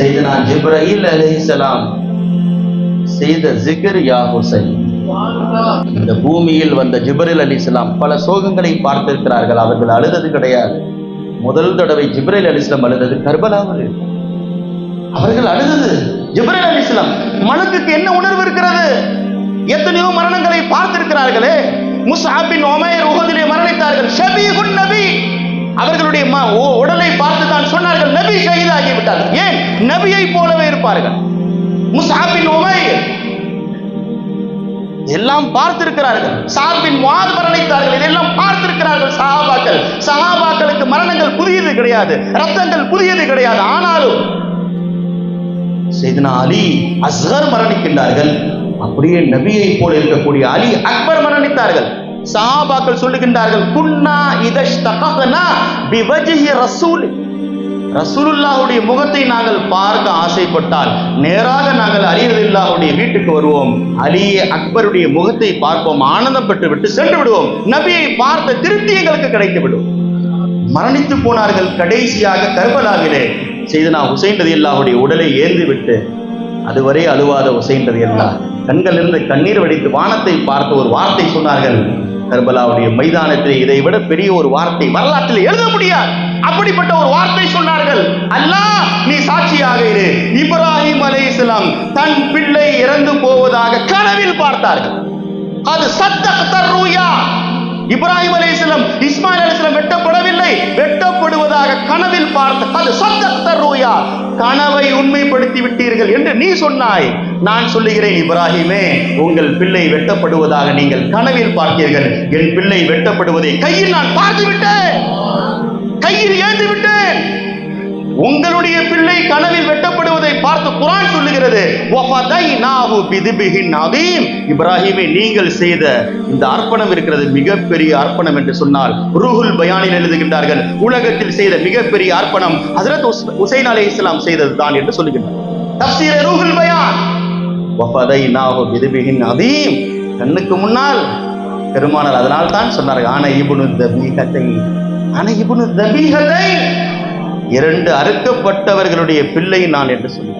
செய்தனா ஜிப்ரஹீல் அலிசலாம் செய்த ஜிகர் யா ஹுசைன் இந்த பூமியில் வந்த ஜிப்ரீல் அலிஸ்லாம் பல சோகங்களை பார்த்திருக்கிறார்கள். அவர்கள் அழுதது கிடையாது. முதல் தடவை ஜிப்ரல் அலிஸ்லாம் அழுதது கர்பலாவில் அவர்கள் அழுதது ஜிப்ரல் அலிஸ்லாம் மனதுக்கு என்ன உணர்வு இருக்கிறது? எத்தனையோ மரணங்களை பார்த்திருக்கிறார்களே. முசாபின் உமைர் உகதிலே மரணித்தார்கள். ஷபீகுன் நபி. அவர்களுடைய உடலை பார்த்து தான் சொன்னார்கள். நபி ஷஹீதாகி விட்டார்கள். ஏன்? நபியை போலவே இருப்பார்கள். முசாபின் உமைர். எல்லாம் பார்த்திருக்கிறார்கள். சாபின் வாழ் மரணித்தார்கள். இதெல்லாம் பார்த்திருக்கிறார்கள் சஹாபாக்கள். சஹாபாக்களுக்கு மரணங்கள் புதியது கிடையாது. ரத்தங்கள் புதியது கிடையாது. ஆனாலும் செய்தனா அலி அஸ்ஹர் மரணிக்கின்றார்கள். அப்படியே நபியை போல இருக்கக்கூடிய அலி அக்பர் மரணித்தார்கள். சஹாபாக்கள் சொல்லுகின்றார்கள் குன்னா இதஷ்தகனா பிவஜிஹி ரசூல். ரசூலுல்லாவுடைய முகத்தை நாங்கள் பார்க்க ஆசைப்பட்டால் நேராக நாங்கள் அலியதுல்லாவுடைய வீட்டுக்கு வருவோம். அலியே அக்பருடைய முகத்தை பார்ப்போம். ஆனந்தப்பட்டு விட்டு சென்று விடுவோம். நபியை பார்த்த திருப்தி எங்களுக்கு கிடைத்து விடும் மரணித்து போனார்கள் கடைசியாக கர்பலாவிலே. செய்தனா ஹுசைன் ரதி அல்லாஹுடைய உடலை ஏந்தி விட்டு அதுவரை அழுவாத ஹுசைன் ரதி அல்லாஹ் கண்களிலிருந்து கண்ணீர் வடித்து வானத்தை பார்த்த ஒரு வார்த்தை சொன்னார்கள். கர்பலாவுடைய மைதானத்தில் இதை விட பெரிய ஒரு வார்த்தை வரலாற்றில் எழுத முடியாது. அப்படிப்பட்ட ஒரு வார்த்தை சொன்னார்கள். அல்லாஹ் நீ சாட்சியாக இரு. இப்ராஹிம் அலைஹிஸ்ஸலாம் தன் பிள்ளை இறந்து போவதாக கனவில் பார்த்தார்கள். அது சத்தூயா ரூயா இப்ராஹிம் அலைஹிஸ்ஸலாம் இஸ்மாயில் அலைஹிஸ்ஸலாம் வெட்டப்படவில்லை. வெட்டப்படுவதாக கனவில் பார்த்த அது சத்தூயா ரூயா கனவை உண்மைப்படுத்தி விட்டீர்கள் என்று நீ சொன்னாய். நான் சொல்லுகிறேன் இப்ராஹிமே உங்கள் பிள்ளை வெட்டப்படுவதாக நீங்கள் கனவில் பார்த்தீர்கள். என் பிள்ளை வெட்டப்படுவதை கையில் நான் பார்த்து விட்டேன் கையில் ஏந்து விட்டேன் உங்களுடைய பிள்ளை கனவில் வெட்டப்படுவதை பார்த்து குரான் சொல்லுகிறது. இப்ராஹிமே நீங்கள் செய்த இந்த அர்ப்பணம் இருக்கிறது மிகப்பெரிய அர்ப்பணம் என்று சொன்னால் ரூஹுல் பயானில் எழுதுகின்றார்கள். உலகத்தில் செய்த மிகப்பெரிய அர்ப்பணம் ஹசரத் உசைன் அலி இஸ்லாம் செய்தது தான் என்று சொல்லுகின்றார் ரூஹுல் பயான். அதீம் கண்ணுக்கு முன்னால் பெருமானார் அதனால் தான் சொன்னார்கள் ஆன இபுனு தபீகத்தை ஆன இபுனு இரண்டு அறுக்கப்பட்டவர்களுடைய பிள்ளை நான் என்று சொல்லி